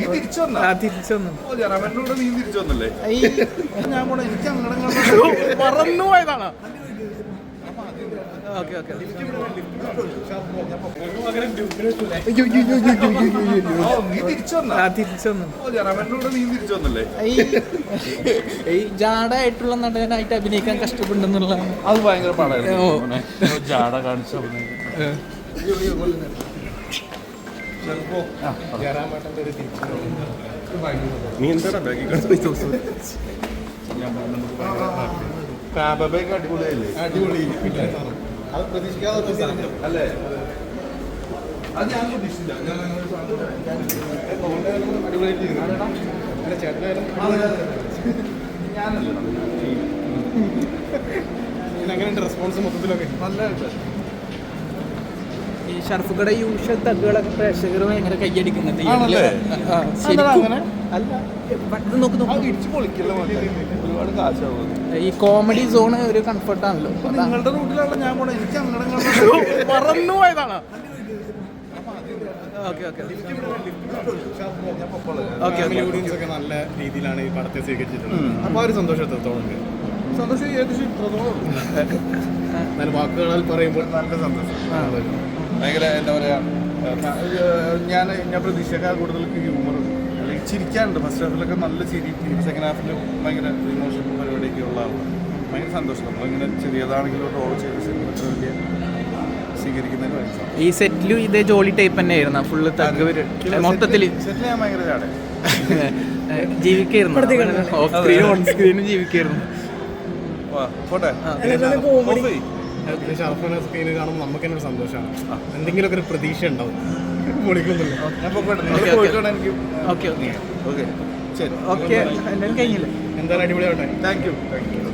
നീ തിരിച്ചു വന്നാ? തിരിച്ചു വന്നു. ഓ കൂടെ നീ തിരിച്ചു വന്നല്ലേ? ഈ ഞാൻ പോണ എനിക്ക് അങ്ങനെ പറന്നു പോയതാണ്. Okay okay. നീ തിരിച്ചു വന്നാ? തിരിച്ചു വന്നു. ഓ കൂടെ നീ തിരിച്ചു വന്നല്ലേ? ഈ നടനായിട്ട് അഭിനയിക്കാൻ കഷ്ടപ്പെടുന്നുള്ളതാണ്. അത് ഭയങ്കര ഓ. പാടായിരുന്നു ജാട കാണിച്ചു നീ എന്താടാ ബാഗിൽ ഫാബബേക്ക് അടിപൊളിയല്ലേ അടിപൊളി. അത് പ്രതീക്ഷിക്കാതെ അല്ലേ? അത് ഞാൻ പ്രതീക്ഷിച്ചില്ല ഞാൻ ഞാനല്ലേ. റെസ്പോൺസ് മൊത്തത്തിലൊക്കെ? നല്ലതായിട്ട്. യൂഷൽ യൂഷ്വൽ തഗ്ഗുകളൊക്കെ പ്രേക്ഷകർ ഭയങ്കര കൈയടിക്കുന്നുണ്ട് ശരിക്കും. ഒരുപാട് കാശാവും ഈ കോമഡി സോൺ ഒരു കംഫർട്ട് ആണല്ലോ. നിങ്ങളുടെ റൂട്ടിലാണ് ഞാൻ പോണേ. എനിക്ക് അങ്ങനെ മറന്നു പോയതാണ്. Okay okay. Okay family audience ഒക്കെ നല്ല രീതിയിലാണ് ഈ പടത്തെ സ്വീകരിച്ചിട്ടുള്ളത്. അപ്പൊ ആ ഒരു സന്തോഷം എത്രത്തോളം സന്തോഷം ഏകദേശം ഇത്രത്തോളം നല്ല വാക്കുകളാൽ പറയുമ്പോൾ നല്ല സന്തോഷം. ഭയങ്കര എന്താ പറയാ ഞാൻ ഞാൻ പ്രതീക്ഷയേക്കാൾ കൂടുതൽ ഹ്യൂമർ അല്ലെങ്കിൽ ചിരിക്കാറുണ്ട്. ഫസ്റ്റ് ഹാഫിലൊക്കെ നല്ല ചിരി സെക്കൻഡ് ഹാഫിൽ ഭയങ്കര ഇമോഷൻ പരിപാടിയൊക്കെ ഉള്ള ആളാണ്. ഭയങ്കര സന്തോഷം. നമ്മളിങ്ങനെ ചെറിയതാണെങ്കിലും റോൾ ചെയ്ത് സിനിമ വലിയ. ഈ സെറ്റിലും ഇതേ ജോളി ടൈപ്പ് തന്നെയായിരുന്നു. ഫുള്ള് തഗ് മൊത്തത്തിൽ ജീവിക്കായിരുന്നു. Of സ്ക്രീനും on സ്ക്രീനും ജീവിക്കായിരുന്നു. വാ പോട്ടെ. ചെയ്യ്. ഷർഫിനെ സ്ക്രീനിൽ കാണുമ്പോൾ നമുക്ക് തന്നെ ഒരു സന്തോഷമാണ്. എന്തെങ്കിലുമൊക്കെ ഒരു പ്രതീക്ഷ ഉണ്ടാവും. പൊളിക്കുന്നില്ല ഓക്കെ, ഓക്കെ. ശരി. എന്തായാലും അടിപൊളിയാവട്ടെ. Thank you. Thank you.